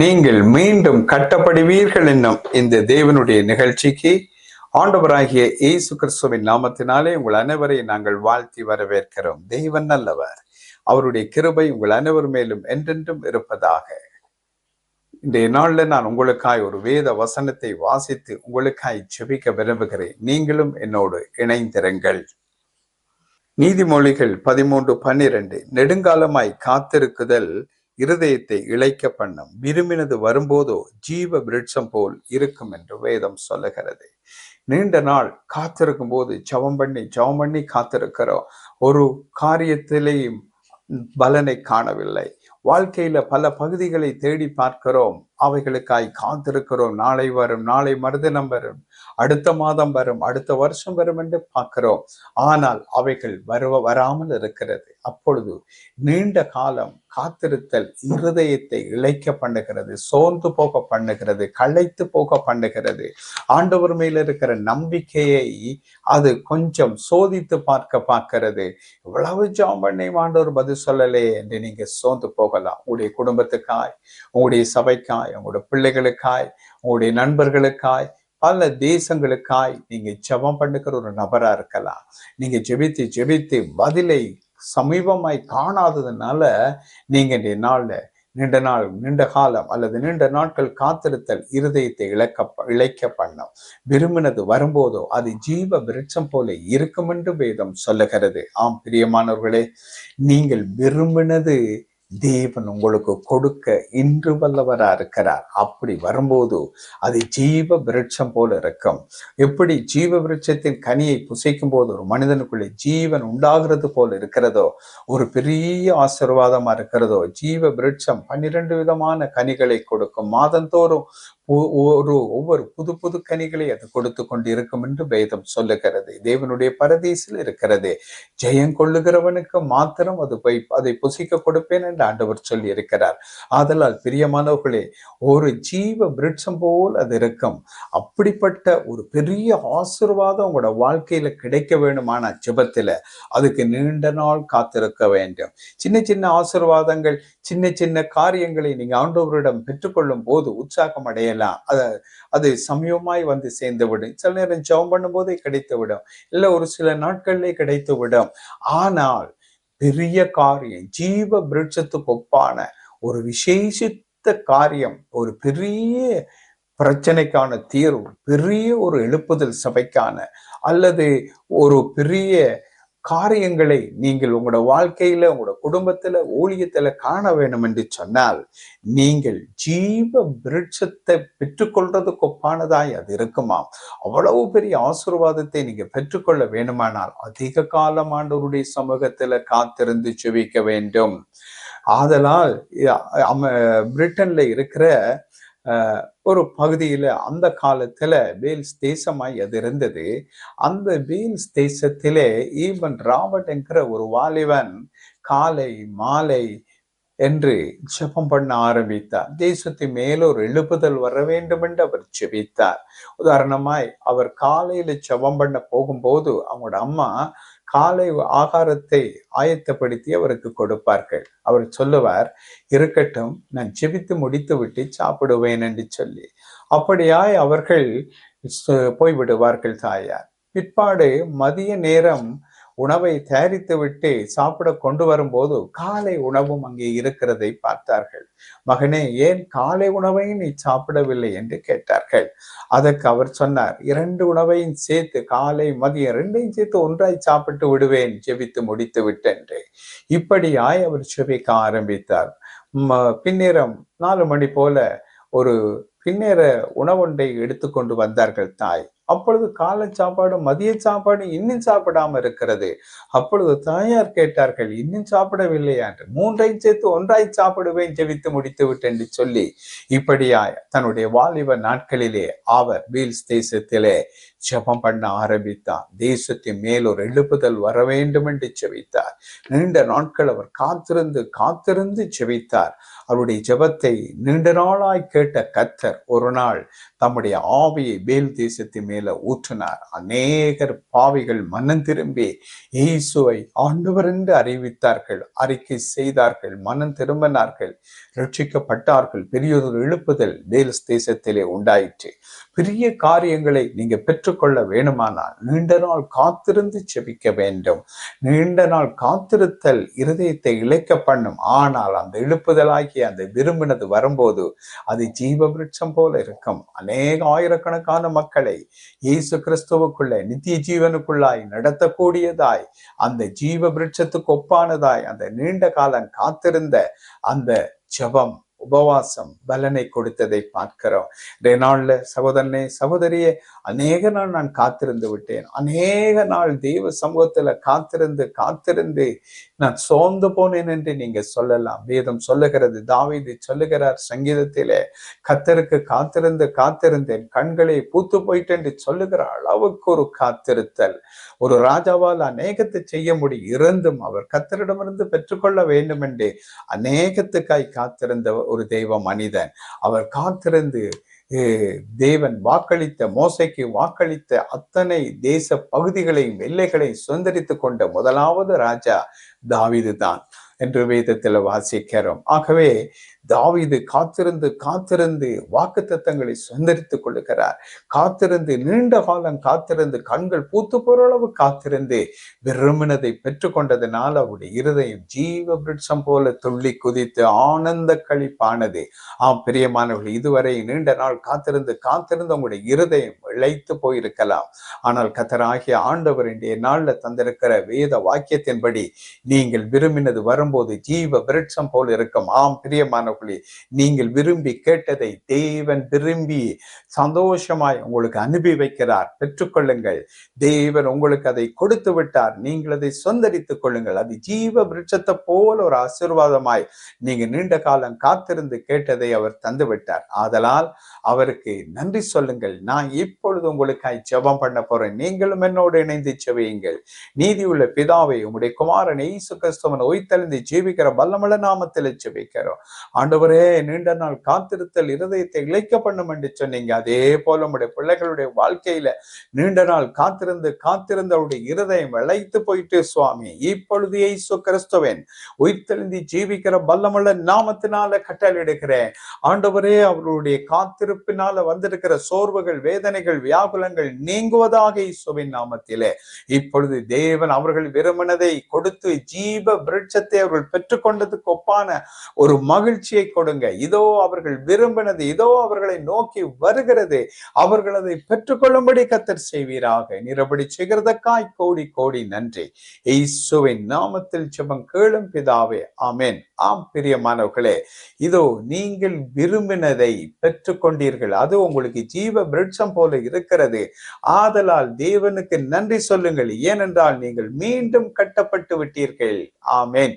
நீங்கள் மீண்டும் கட்டப்படுவீர்கள் என்னும் இந்த தேவனுடைய நிகழ்ச்சிக்கு ஆண்டவராகிய இயேசு கிறிஸ்துவின் நாமத்தினாலே உங்கள் அனைவரையும் நாங்கள் வாழ்த்தி வரவேற்கிறோம். தெய்வன் நல்லவர். அவருடைய கிருபை உங்கள் அனைவர் மேலும் என்றென்றும் இருப்பதாக. இன்றைய நாள்ல நான் உங்களுக்காய் ஒரு வேத வசனத்தை வாசித்து உங்களுக்காய் செபிக்க விரும்புகிறேன். நீங்களும் என்னோடு இணைந்திருங்கள். நீதிமொழிகள் பதிமூன்று பன்னிரண்டு. நெடுங்காலமாய் காத்திருக்குதல் இருதயத்தை இழைக்க பண்ணும் விரும்பினது வரும்போதோ ஜீவ விருட்சம் போல் இருக்கும் என்று வேதம் சொல்லுகிறது. நீண்ட நாள் காத்திருக்கும் போது ஜவம் பண்ணி ஜவம் பண்ணி காத்திருக்கிறோம். ஒரு காரியத்திலேயும் பலனை காணவில்லை. வாழ்க்கையில பல பகுதிகளை தேடி பார்க்கிறோம். அவைகளுக்காய் காத்திருக்கிறோம். நாளை வரும் நாளை மறுதினம் வரும் அடுத்த மாதம் வரும் அடுத்த வருஷம் வரும் என்று பார்க்கிறோம். ஆனால் அவைகள் வருவ வராமல் இருக்கிறது. அப்பொழுது நீண்ட காலம் காத்திருத்தல் இருதயத்தை இழைக்க பண்ணுகிறது சோர்ந்து போக பண்ணுகிறது களைத்து போக பண்ணுகிறது. ஆண்டவர் மேல இருக்கிற நம்பிக்கையை அது கொஞ்சம் சோதித்து பார்க்க பார்க்கிறது. இவ்வளவு ஜாம் பண்ணி ஆண்டவர் பதில் சொல்லலே என்று நீங்க சோர்ந்து போக போகலாம். உங்களுடைய குடும்பத்துக்காய் உங்களுடைய சபைக்காய் உங்களுடைய பிள்ளைகளுக்காய் உங்களுடைய நண்பர்களுக்காய் பல தேசங்களுக்காய் நீங்க ஜெபம் பண்ணுகிற ஒரு நபரா இருக்கலாம். நீங்க ஜெபித்து ஜெபித்து பதிலை சமீபமாய் காணாததுனால நீங்க இந்த நாள்ல நீண்ட நாள் நீண்ட காலம் அல்லது நீண்ட நாட்கள் காத்திருத்தல் இருதயத்தை இழக்க இழைக்க பண்ணும். விரும்பினது வரும்போதோ அது ஜீவ விருட்சம் போல இருக்கும் என்று வேதம் சொல்லுகிறது. ஆம் பிரியமானவர்களே நீங்கள் விரும்பினது தேவன் உங்களுக்கு கொடுக்க இன்று வல்லவரா இருக்கிறார் அப்படி வரும்போது அது ஜீவ விருட்சம் போல இருக்கும். எப்படி ஜீவ விருட்சத்தின் கனியை புசைக்கும் போது ஒரு மனிதனுக்குள்ளே ஜீவன் உண்டாகிறது போல இருக்கிறதோ ஒரு பெரிய ஆசிர்வாதமா இருக்கிறதோ ஜீவ விருட்சம் பன்னிரண்டு விதமான கனிகளை கொடுக்கும். மாதந்தோறும் ஒரு ஒவ்வொரு புது புது கனிகளை அது கொடுத்து கொண்டு இருக்கும் என்று வேதம் சொல்லுகிறது. தேவனுடைய பரதீசில் இருக்கிறது. ஜெயம் கொள்ளுகிறவனுக்கு மாத்திரம் அது போய் அதை புசிக்க கொடுப்பேன் என்று ஆண்டவர் சொல்லி இருக்கிறார் ஆதலால் பிரியமானவர்களே ஒரு ஜீவ விருட்சம் போல் அது இருக்கும். அப்படிப்பட்ட ஒரு பெரிய ஆசிர்வாதம் உங்களோட வாழ்க்கையில கிடைக்க வேண்டுமான ஜபத்தில் அதுக்கு நீண்ட நாள் காத்திருக்க வேண்டும். சின்ன சின்ன ஆசிர்வாதங்கள் சின்ன சின்ன காரியங்களை நீங்க ஆண்டவரிடம் பெற்றுக்கொள்ளும் போது உற்சாகம் அடையலாம். அதை அது சமயமாய் வந்து சேர்ந்து விடும் சில நேரம் ஜெபம் பண்ணும் போதே கிடைத்து விடும் இல்லை ஒரு சில நாட்கள்லே கிடைத்து விடும் ஆனால் பெரிய காரியம் ஜீவ விருட்சத்துக்கு ஒப்பான ஒரு விசேஷித்த காரியம் ஒரு பெரிய பிரச்சனைக்கான தீர்வு பெரிய ஒரு எழுப்புதல் சபைக்கான அல்லது ஒரு பெரிய காரியங்களை நீங்கள் உங்களோட வாழ்க்கையில உங்களோட குடும்பத்துல ஊழியத்துல காண வேண்டும் என்று சொன்னால் நீங்கள் ஜீவ விருட்சத்தை பெற்றுக்கொள்றதுக்கு ஒப்பானதாய் அது இருக்குமாம். அவ்வளவு பெரிய ஆசீர்வாதத்தை நீங்க பெற்றுக்கொள்ள வேண்டுமானால் அதிக காலம் ஆண்டவருடைய சமூகத்துல காத்திருந்து செவிக்க வேண்டும். ஆதலால் பிரிட்டன்ல இருக்கிற ஒரு பகுதியில அந்த காலத்துல வேல்ஸ் தேசமாய் அது இருந்தது. அந்த வேல்ஸ் தேசத்திலே ஈவன் ராபர்ட் என்கிற ஒரு வாலிபன் காலை மாலை என்று ஜெபம் பண்ண ஆரம்பித்தார். தேசத்தை மேல ஒரு எழுப்புதல் வர வேண்டும் என்று அவர் ஜெபித்தார். உதாரணமாய் அவர் காலையில ஜெபம் பண்ண போகும்போது அவங்களோட அம்மா காலை ஆகாரத்தை ஆயத்தப்படுத்தி அவருக்கு கொடுப்பார்கள். அவர் சொல்லுவார் இருக்கட்டும் நான் ஜெபித்து முடித்து விட்டு சாப்பிடுவேன் என்று சொல்லி. அப்படியாய் அவர்கள் போய்விடுவார்கள் தாயார். பிற்பாடு மதிய நேரம் உணவை தயாரித்து விட்டு சாப்பிட கொண்டு வரும்போது காலை உணவும் அங்கே இருக்கிறதை பார்த்தார்கள். மகனே ஏன் காலை உணவையும் நீ சாப்பிடவில்லை என்று கேட்டார்கள். அதற்கு அவர் சொன்னார் இரண்டு உணவையும் சேர்த்து காலை மதியம் ரெண்டையும் சேர்த்து ஒன்றாய் சாப்பிட்டு விடுவேன் ஜெபித்து முடித்து விட்டென்று இப்படியாய் அவர் செபிக்க ஆரம்பித்தார். பின்னேரம் நாலு மணி போல ஒரு பின்னேற உணவொன்றை எடுத்துக்கொண்டு வந்தார்கள் தாய். அப்பொழுது காலை சாப்பாடு மதிய சாப்பாடு இன்னும் சாப்பிடாம இருக்கிறது. அப்பொழுது தாயார் கேட்டார்கள் இன்னும் சாப்பிடவில்லையா? என்று. மூன்றையும் சேர்த்து ஒன்றாய் சாப்பிடுவேன் ஜெபித்து முடித்து விட்டு என்று சொல்லி இப்படியாய் தன்னுடைய வாலிப நாட்களிலே அவர் வீல்ஸ் தேசத்திலே ஜெபம் பண்ண ஆரம்பித்தார். தேசத்தின் மேல் ஒரு எழுப்புதல் வர வேண்டும் என்று செவித்தார் நீண்ட நாட்கள் அவர் காத்திருந்து காத்திருந்து செவித்தார் அவருடைய ஜெபத்தை நீண்ட நாளாய் கேட்ட கத்தர் ஒரு நாள் தம்முடைய ஆவியை வேல் தேசத்தின் மேல ஊற்றினார். அநேகர் பாவிகள் மனம் திரும்பி இயேசுவை ஆண்டவர் என்று அறிவித்தார்கள் அறிக்கை செய்தார்கள் மனம் திரும்பினார்கள் ரட்சிக்கப்பட்டார்கள் பெரியதொரு எழுப்புதல் வேல்ஸ் தேசத்திலே உண்டாயிற்று. பெரிய காரியங்களை நீங்க பெற்றுக்கொள்ள வேணுமானால் நீண்ட நாள் காத்திருந்து செபிக்க வேண்டும். நீண்ட நாள் காத்திருத்தல் இருதயத்தை இழைக்க பண்ணும். ஆனால் அந்த இழுப்புதலாகிய அந்த விரும்பினது வரும்போது அது ஜீவ விருட்சம் போல இருக்கும். அநேக ஆயிரக்கணக்கான மக்களை இயேசு கிறிஸ்துவுக்குள்ள நித்திய ஜீவனுக்குள்ளாய் நடத்தக்கூடியதாய் அந்த ஜீவ விருட்சத்துக்கு ஒப்பானதாய் அந்த நீண்ட காலம் காத்திருந்த அந்த ஜபம் உபவாசம் பலனை கொடுத்ததை பார்க்கிறோம். இன்றைய நாள்ல சகோதரனே சகோதரியே அநேக நாள் நான் காத்திருந்து விட்டேன். அநேக நாள் தெய்வ சமூகத்துல காத்திருந்து காத்திருந்து நான் சோர்ந்து போனேன் என்று நீங்க சொல்லலாம். வேதம் சொல்லுகிறது தாவீது சொல்லுகிறார் சங்கீதத்திலே கத்தருக்கு காத்திருந்து காத்திருந்தேன் கண்களை பூத்து போயிட்டு என்று சொல்லுகிற அளவுக்கு ஒரு காத்திருத்தல். ஒரு ராஜாவால் அநேகத்தை செய்ய முடியும். இருந்தும் அவர் கத்தரிடமிருந்து பெற்றுக்கொள்ள வேண்டும் என்று அநேகத்துக்காய் காத்திருந்த ஒரு தெய்வ மனிதன். அவர் காத்திருந்து தேவன் வாக்களித்த மோசைக்கு வாக்களித்த அத்தனை தேச பகுதிகளையும் எல்லைகளையும் சுதந்திரித்து கொண்ட முதலாவது ராஜா தாவிது தான் என்று வேதத்தில் வாசிக்கிறோம். ஆகவே தாவிது காத்திருந்து காத்திருந்து வாக்கு தத்தங்களை சுதந்திரித்துக் கொள்ளுகிறார். காத்திருந்து நீண்ட காலம் காத்திருந்து கண்கள் பூத்து பொருளவு காத்திருந்து விரும்பினதை பெற்றுக்கொண்டதுனால் அவருடைய இருதயம் ஜீவ விருட்சம் போல துள்ளி குதித்து ஆனந்த கழிப்பானது. ஆம் பிரியமானவர்கள் இதுவரை நீண்ட நாள் காத்திருந்து காத்திருந்து உங்களுடைய இருதயம் இழைத்து போயிருக்கலாம். ஆனால் கத்தராகிய ஆண்டவர் இன்றைய நாள்ல தந்திருக்கிற வேத வாக்கியத்தின்படி நீங்கள் விரும்பினது வரும்போது ஜீவ விருட்சம் போல இருக்கும். ஆம் பிரியமான மாணவர்களே நீங்கள் விரும்பி கேட்டதை தேவன் விரும்பி சந்தோஷமாய் உங்களுக்கு அனுப்பி வைக்கிறார் பெற்றுக்கொள்ளுங்கள். தேவன் உங்களுக்கு அதை கொடுத்து விட்டார். நீங்கள் அதை சொந்தரித்துக் கொள்ளுங்கள். அது ஜீவ விருட்சத்தை போல ஒரு ஆசீர்வாதமாய் நீங்க நீண்ட காலம் காத்திருந்து கேட்டதை அவர் தந்து விட்டார். ஆதலால் அவருக்கு நன்றி சொல்லுங்கள். நான் இப்பொழுது உங்களுக்காய் ஜெபம் பண்ண போறேன். நீங்களும் என்னோடு இணைந்து செவியுங்கள் நீதியுள்ள பிதாவை உங்களுடைய குமாரன் இயேசு கிறிஸ்தவன் ஒய்த்தெழுந்து ஜீவிக்கிற பல்லமல நாமத்தில் ஜெபிக்கிறோம். ஆண்டவரே நீண்ட நாள் காத்திருத்தல் இருதயத்தை இழைக்க பண்ணும் என்று சொன்னீங்க. அதே போல உடைய பிள்ளைகளுடைய வாழ்க்கையில நீண்ட நாள் காத்திருந்து காத்திருந்த அவருடைய இருதயம் இழைத்து போயிட்டு சுவாமி. இப்பொழுது இயேசு கிறிஸ்துவன் உயிர்த்தெழுந்தி ஜீவிக்கிற பல்லமுள்ள நாமத்தினால கட்டளிடுகிறேன் ஆண்டவரே அவருடைய காத்திருப்பினால வந்திருக்கிற சோர்வுகள் வேதனைகள் வியாகுலங்கள் நீங்குவதாக இயேசுவின் நாமத்திலே. இப்பொழுது தேவன் அவர்கள் விரும்பினதை கொடுத்து ஜீவ விருட்சத்தை அவர்கள் பெற்றுக்கொண்டதுக்கு ஒப்பான ஒரு மகிழ்ச்சி மகிழ்ச்சியை கொடுங்க. இதோ அவர்கள் விரும்பினது இதோ அவர்களை நோக்கி வருகிறது. அவர்கள் அதை பெற்றுக்கொள்ளும்படி கத்தர் செய்வீராக. நிரபடி செய்கிறதற்காய் கோடி கோடி நன்றி. இயேசுவின் நாமத்தில் ஜெபம் கேளும் பிதாவே. ஆமேன். ஆம் பிரியமானவர்களே இதோ நீங்கள் விரும்பினதை பெற்றுக்கொண்டீர்கள். அது உங்களுக்கு ஜீவ விருட்சம் போல இருக்கிறது. ஆதலால் தேவனுக்கு நன்றி சொல்லுங்கள். ஏனென்றால் நீங்கள் மீண்டும் கட்டப்பட்டு விட்டீர்கள். ஆமேன்.